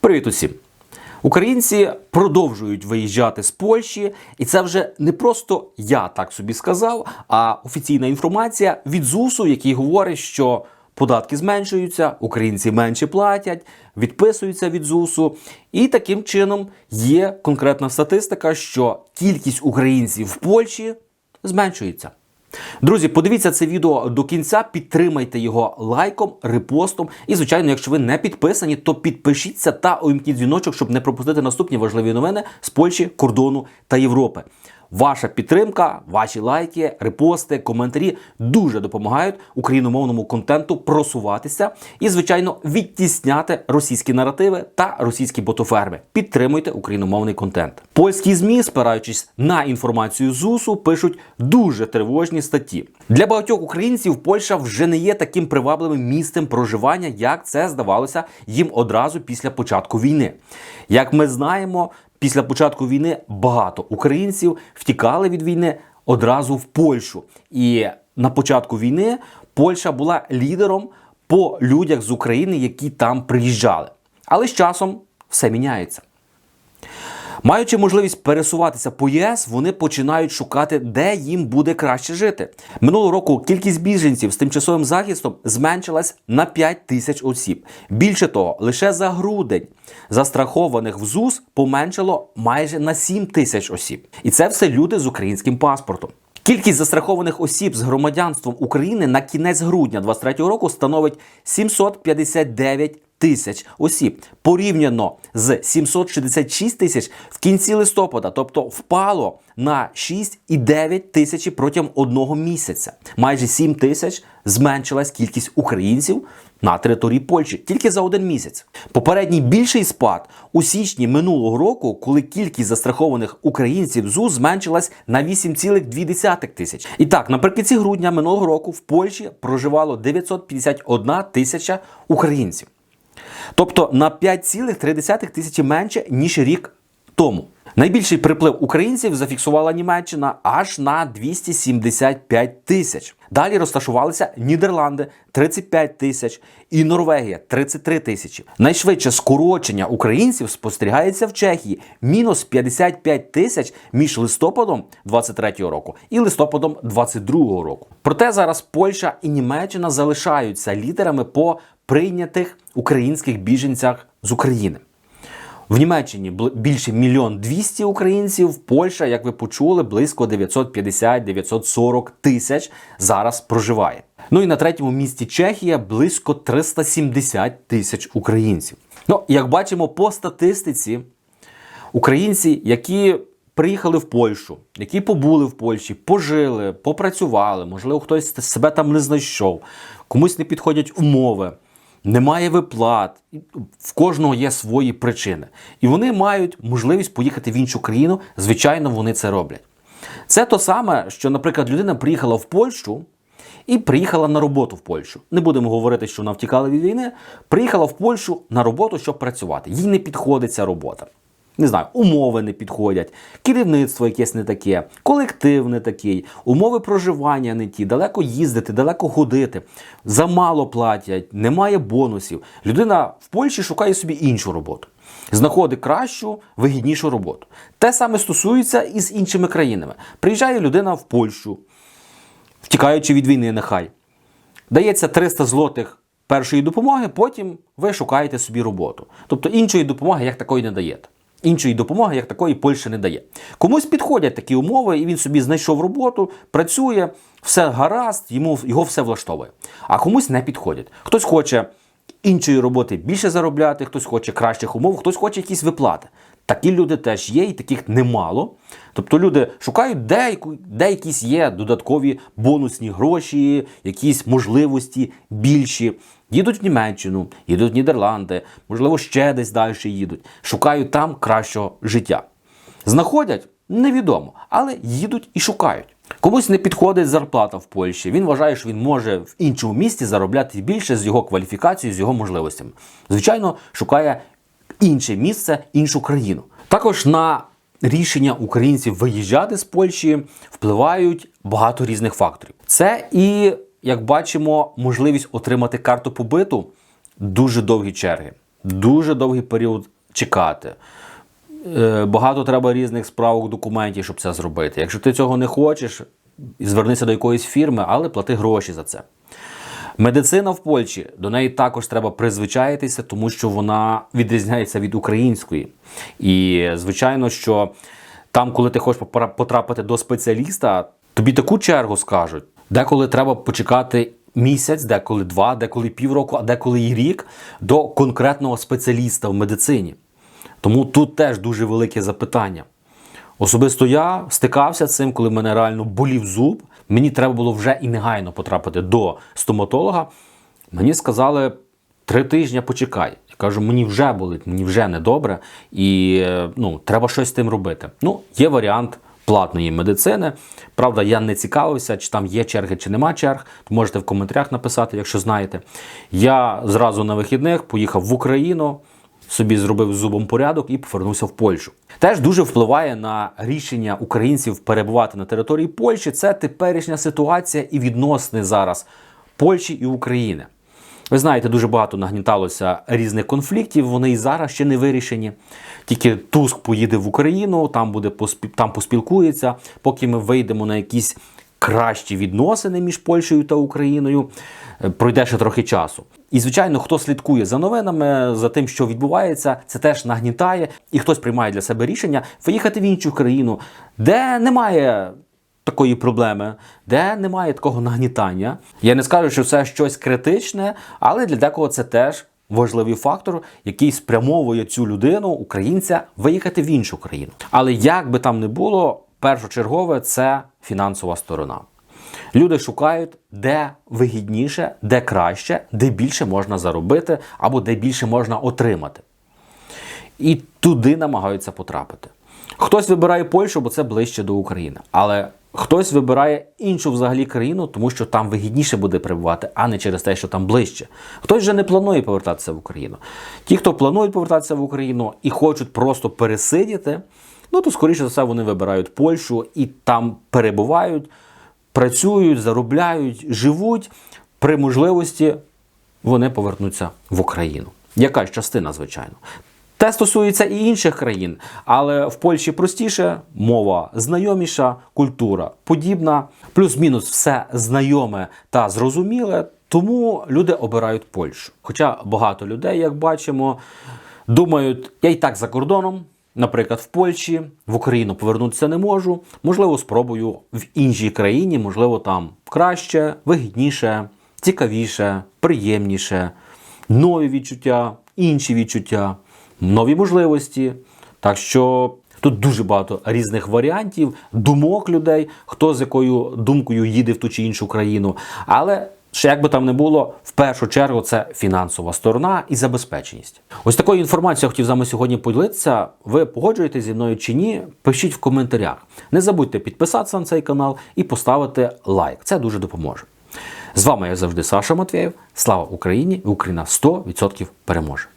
Привіт усім! Українці продовжують виїжджати з Польщі, і це вже не просто я так собі сказав, а офіційна інформація від ЗУСу, який говорить, що податки зменшуються, українці менше платять, відписуються від ЗУСу. І таким чином є конкретна статистика, що кількість українців в Польщі зменшується. Друзі, подивіться це відео до кінця, підтримайте його лайком, репостом. І, звичайно, якщо ви не підписані, то підпишіться та увімкніть дзвіночок, щоб не пропустити наступні важливі новини з Польщі, кордону та Європи. Ваша підтримка, ваші лайки, репости, коментарі дуже допомагають україномовному контенту просуватися і, звичайно, відтісняти російські наративи та російські ботоферми. Підтримуйте україномовний контент. Польські змі, спираючись на інформацію ЗУСу, пишуть дуже тривожні статті. Для багатьох українців Польща вже не є таким привабливим місцем проживання, як це здавалося їм одразу після початку війни. Як ми знаємо, після початку війни багато українців втікали від війни одразу в Польщу. І на початку війни Польща була лідером по людях з України, які там приїжджали. Але з часом все міняється. Маючи можливість пересуватися по ЄС, вони починають шукати, де їм буде краще жити. Минулого року кількість біженців з тимчасовим захистом зменшилась на 5 тисяч осіб. Більше того, лише за грудень застрахованих в ЗУС поменшило майже на 7 тисяч осіб. І це все люди з українським паспортом. Кількість застрахованих осіб з громадянством України на кінець грудня 2023 року становить 759 тисяч осіб порівняно з 766 тисяч в кінці листопада, тобто впало на 6,9 тисячі протягом одного місяця. Майже 7 тисяч зменшилась кількість українців на території Польщі тільки за один місяць. Попередній більший спад у січні минулого року, коли кількість застрахованих українців ЗУ зменшилась на 8,2 тисяч. І так, наприкінці грудня минулого року в Польщі проживало 951 тисяча українців. Тобто на 5,3 тисячі менше, ніж рік тому. Найбільший приплив українців зафіксувала Німеччина аж на 275 тисяч. Далі розташувалися Нідерланди 35 тисяч і Норвегія 33 тисячі. Найшвидше скорочення українців спостерігається в Чехії мінус 55 тисяч між листопадом 23 року і листопадом 22-го року. Проте зараз Польща і Німеччина залишаються лідерами по прийнятих українських біженцях з України. В Німеччині більше мільйон двісті українців, Польща, як ви почули, близько 950-940 тисяч зараз проживає. Ну і на третьому місці Чехія близько 370 тисяч українців. Ну, як бачимо по статистиці, українці, які приїхали в Польщу, які побули в Польщі, пожили, попрацювали, можливо, хтось себе там не знайшов, комусь не підходять умови немає виплат, в кожного є свої причини. І вони мають можливість поїхати в іншу країну. Звичайно, вони це роблять. Це то саме, що, наприклад, людина приїхала в Польщу і приїхала на роботу в Польщу. Не будемо говорити, що вона втікала від війни. Приїхала в Польщу на роботу, щоб працювати. Їй не підходить ця робота не знаю, умови не підходять, керівництво якесь не таке, колектив не такий, умови проживання не ті, далеко їздити, далеко ходити, замало платять, немає бонусів. Людина в Польщі шукає собі іншу роботу. Знаходить кращу, вигіднішу роботу. Те саме стосується і з іншими країнами. Приїжджає людина в Польщу, втікаючи від війни, нехай. Дається 300 злотих першої допомоги, потім ви шукаєте собі роботу. Тобто іншої допомоги як такої не даєте. Іншої допомоги, як такої, Польща не дає. Комусь підходять такі умови, і він собі знайшов роботу, працює, все гаразд, йому його все влаштовує. А комусь не підходять. Хтось хоче іншої роботи більше заробляти, хтось хоче кращих умов, хтось хоче якісь виплати. Такі люди теж є, і таких немало. Тобто люди шукають, де, де якісь є додаткові бонусні гроші, якісь можливості більші. Їдуть в Німеччину, їдуть в Нідерланди, можливо, ще десь далі їдуть. Шукають там кращого життя. Знаходять невідомо, але їдуть і шукають. Комусь не підходить зарплата в Польщі. Він вважає, що він може в іншому місті заробляти більше з його кваліфікацією, з його можливостями. Звичайно, шукає інше місце, іншу країну. Також на рішення українців виїжджати з Польщі впливають багато різних факторів. Це і, як бачимо, можливість отримати карту побиту дуже довгі черги. дуже довгий період чекати. Е, Багато треба різних справок, документів, щоб це зробити. Якщо ти цього не хочеш, звернися до якоїсь фірми, але плати гроші за це. Медицина в Польщі до неї також треба призвичаїтися, тому що вона відрізняється від української. І звичайно, що там, коли ти хочеш потрапити до спеціаліста, тобі таку чергу скажуть. Деколи треба почекати місяць, деколи два, деколи півроку, а деколи і рік до конкретного спеціаліста в медицині. Тому тут теж дуже велике запитання. Особисто я стикався з цим, коли в мене реально болів зуб. Мені треба було вже і негайно потрапити до стоматолога. Мені сказали три тижні почекай. Я кажу, мені вже болить, мені вже недобре, і е, ну, треба щось з тим робити. Ну, є варіант платної медицини. Правда, я не цікавився, чи там є черги, чи нема черг. Можете в коментарях написати, якщо знаєте. Я зразу на вихідних поїхав в Україну собі зробив зубом порядок і повернувся в Польщу. Теж дуже впливає на рішення українців перебувати на території Польщі. Це теперішня ситуація і відносини зараз Польщі і України. Ви знаєте, дуже багато нагніталося різних конфліктів. Вони і зараз ще не вирішені. Тільки Туск поїде в Україну, там буде там поспілкується, поки ми вийдемо на якісь кращі відносини між Польщею та Україною. е, Пройде ще трохи часу. І звичайно, хто слідкує за новинами, за тим, що відбувається, це теж нагнітає, і хтось приймає для себе рішення виїхати в іншу країну, де немає такої проблеми, де немає такого нагнітання. Я не скажу, що це щось критичне, але для декого це теж важливий фактор, який спрямовує цю людину, українця, виїхати в іншу країну. Але як би там не було, першочергове це фінансова сторона. Люди шукають, де вигідніше, де краще, де більше можна заробити або де більше можна отримати і туди намагаються потрапити. Хтось вибирає Польщу, бо це ближче до України. Але хтось вибирає іншу взагалі країну, тому що там вигідніше буде перебувати, а не через те, що там ближче. Хтось вже не планує повертатися в Україну. Ті, хто планують повертатися в Україну і хочуть просто пересидіти, ну то скоріше за все вони вибирають Польщу і там перебувають, працюють, заробляють, живуть. При можливості вони повернуться в Україну. Якась частина, звичайно. Те стосується і інших країн, але в Польщі простіше, мова знайоміша, культура подібна, плюс-мінус все знайоме та зрозуміле, тому люди обирають Польщу. Хоча багато людей, як бачимо, думають, я і так за кордоном, наприклад, в Польщі, в Україну повернутися не можу. Можливо, спробую в іншій країні, можливо, там краще, вигідніше, цікавіше, приємніше, нові відчуття, інші відчуття, нові можливості. Так що тут дуже багато різних варіантів, думок людей, хто з якою думкою їде в ту чи іншу країну. Але ще як би там не було, в першу чергу це фінансова сторона і забезпеченість. Ось такою інформацією я хотів з вами сьогодні поділитися. Ви погоджуєтесь зі мною чи ні? Пишіть в коментарях. Не забудьте підписатися на цей канал і поставити лайк. Це дуже допоможе. З вами, як завжди, Саша Матвєєв. Слава Україні! Україна 100% переможе!